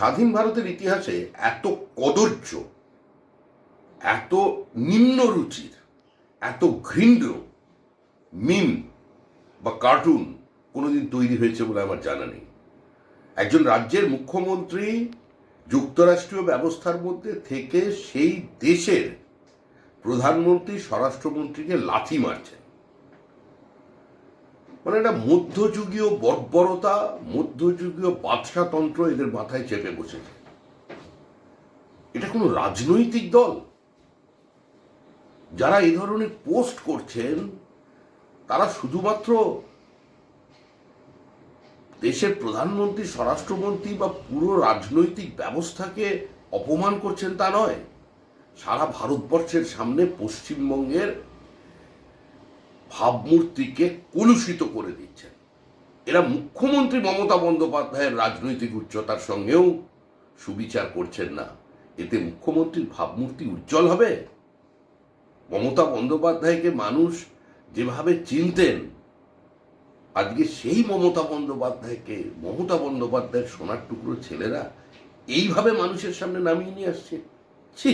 স্বাধীন ভারতের ইতিহাসে এত কদর্য এত নিম্ন রুচির, এত ঘৃণ্য, মিম বা কার্টুন কোনোদিন তৈরি হয়েছে বলে আমার জানা নেই। একজন রাজ্যের মুখ্যমন্ত্রী যুক্তরাষ্ট্রীয় ব্যবস্থার মধ্যে থেকে সেই দেশের প্রধানমন্ত্রী, স্বরাষ্ট্রমন্ত্রীকে লাথি মারছেন। মানে একটা মধ্যযুগীয় বর্বরতা, মধ্যযুগীয় বাদশাতন্ত্র এদের মাথায় চেপে বসেছে। এটা কোনো রাজনৈতিক দল? যারা এই ধরনের পোস্ট করছেন, তারা শুধুমাত্র দেশের প্রধানমন্ত্রী, স্বরাষ্ট্রমন্ত্রী বা পুরো রাজনৈতিক ব্যবস্থাকে অপমান করছেন তা নয়। সারা ভারতবর্ষের সামনে পশ্চিমবঙ্গের ভাবমূর্তিকে কলুষিত করে দিচ্ছেন। এরা মুখ্যমন্ত্রী মমতা বন্দ্যোপাধ্যায়ের রাজনৈতিক উচ্চতার সঙ্গেও সুবিচার করছেন না। এতে মুখ্যমন্ত্রীর ভাবমূর্তি উজ্জ্বল হবে? মমতা বন্দ্যোপাধ্যায়কে মানুষ যেভাবে চিনতেন, আজকে সেই মমতা বন্দ্যোপাধ্যায়কে, মমতা বন্দ্যোপাধ্যায়ের সোনার টুকরো ছেলেরা এইভাবে মানুষের সামনে নামিয়ে নিয়ে আসছে। ছি!